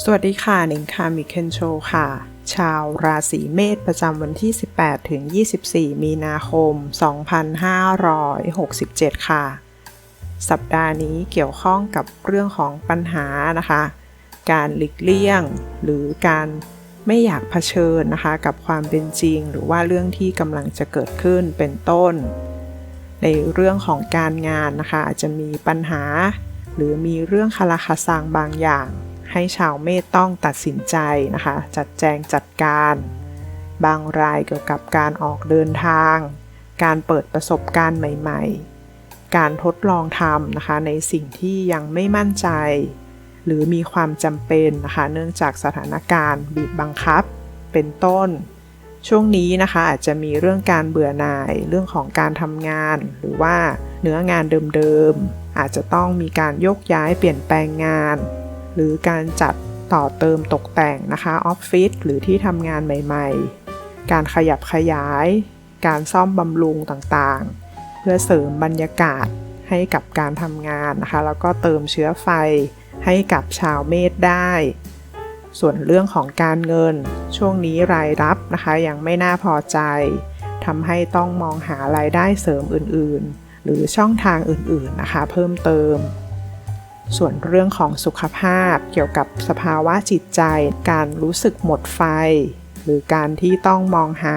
สวัสดีค่ะหนิงคามิเคนโชค่ะ ชาวราศีเมษประจำวันที่ 18 ถึง 24 มีนาคม 2567 ค่ะ สัปดาห์นี้เกี่ยวข้องกับเรื่องของปัญหานะคะ การหลีกเลี่ยง หรือการไม่อยากเผชิญนะคะ กับความเป็นจริง หรือว่าเรื่องที่กำลังจะเกิดขึ้นเป็นต้น ในเรื่องของการงานนะคะอาจจะมีปัญหา หรือมีเรื่องคาราคาซังบางอย่าง ให้ชาวเมษต้องตัดสินใจนะคะ จัดแจงจัดการ บางรายเกี่ยวกับการออกเดินทาง การเปิดประสบการณ์ใหม่ ๆ การทดลองทำนะคะในสิ่งที่ยังไม่มั่นใจ หรือมีความจำเป็นนะคะเนื่องจากสถานการณ์บีบบังคับ เป็นต้น ช่วงนี้นะคะอาจจะมีเรื่องการเบื่อหน่ายเรื่องของการทำงาน หรือว่าเนื้องานเดิมๆอาจจะต้องมีการยกย้ายเปลี่ยนแปลงงาน หรือการจัดต่อเติมตกแต่งนะคะออฟฟิศหรือที่ทำงานใหม่ๆ การขยับขยาย การซ่อมบำรุงต่างๆ เพื่อเสริมบรรยากาศให้กับการทำงานนะคะ แล้วก็เติมเชื้อไฟให้กับชาวเมษได้ ส่วนเรื่องของการเงินช่วงนี้รายรับนะคะยังไม่น่าพอใจทำให้ต้องมองหารายได้เสริมอื่นๆ หรือช่องทางอื่นๆนะคะ เพิ่มเติม ส่วนเรื่องของสุขภาพเกี่ยวกับสภาวะจิตใจ การรู้สึกหมดไฟ หรือการที่ต้องมองหา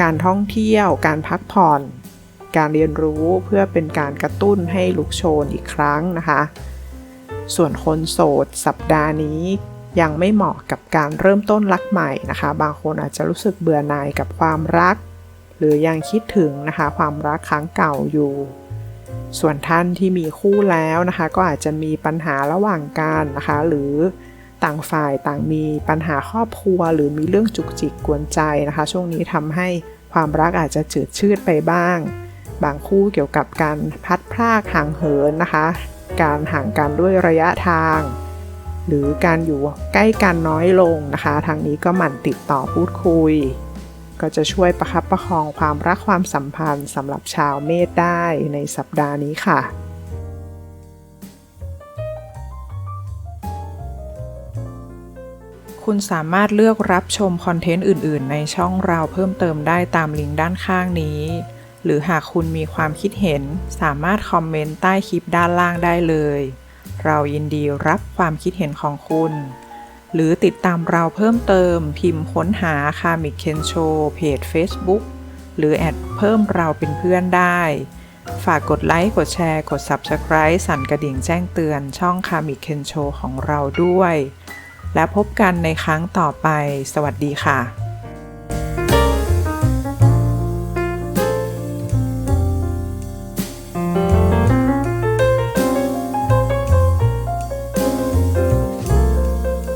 การท่องเที่ยว การพักผ่อน การเรียนรู้เพื่อเป็นการกระตุ้นให้ลุกโชนอีกครั้งนะคะ ส่วนคนโสดสัปดาห์นี้ยังไม่เหมาะกับการเริ่มต้นรักใหม่นะคะ บางคนอาจจะรู้สึกเบื่อหน่ายกับความรัก หรือยังคิดถึงนะคะความรักครั้งเก่าอยู่ ส่วนท่านที่มีคู่แล้วนะคะ ก็อาจจะมีปัญหาระหว่างกันนะคะ หรือต่างฝ่ายต่างมีปัญหาครอบครัว หรือมีเรื่องจุกจิกกวนใจนะคะ ช่วงนี้ทำให้ความรักอาจจะจืดชืดไปบ้าง บางคู่เกี่ยวกับการพัดพรากห่างเหินนะคะ การห่างกันด้วยระยะทาง หรือการอยู่ใกล้กันน้อยลงนะคะ ทางนี้ก็หมั่นติดต่อพูดคุย ก็จะช่วยประคับประคองความรักความสัมพันธ์สำหรับชาวเมษได้ในสัปดาห์นี้ค่ะคุณสามารถเลือกรับชมคอนเทนต์อื่น ๆ ในช่องเราเพิ่มเติมได้ตามลิงก์ด้านข้างนี้ หรือหากคุณมีความคิดเห็น สามารถคอมเมนต์ใต้คลิปด้านล่างได้เลย เรายินดีรับความคิดเห็นของคุณ หรือติดตามเราเพิ่มเติม พิมพ์ค้นหาคามิเคนโชเพจ Facebook หรือแอดเพิ่มเราเป็นเพื่อนได้ ฝากกดไลค์ กดแชร์ กด Subscribe สั่นกระดิ่งแจ้งเตือนช่องคามิเคนโชของเราด้วย และพบกันในครั้งต่อไป สวัสดีค่ะ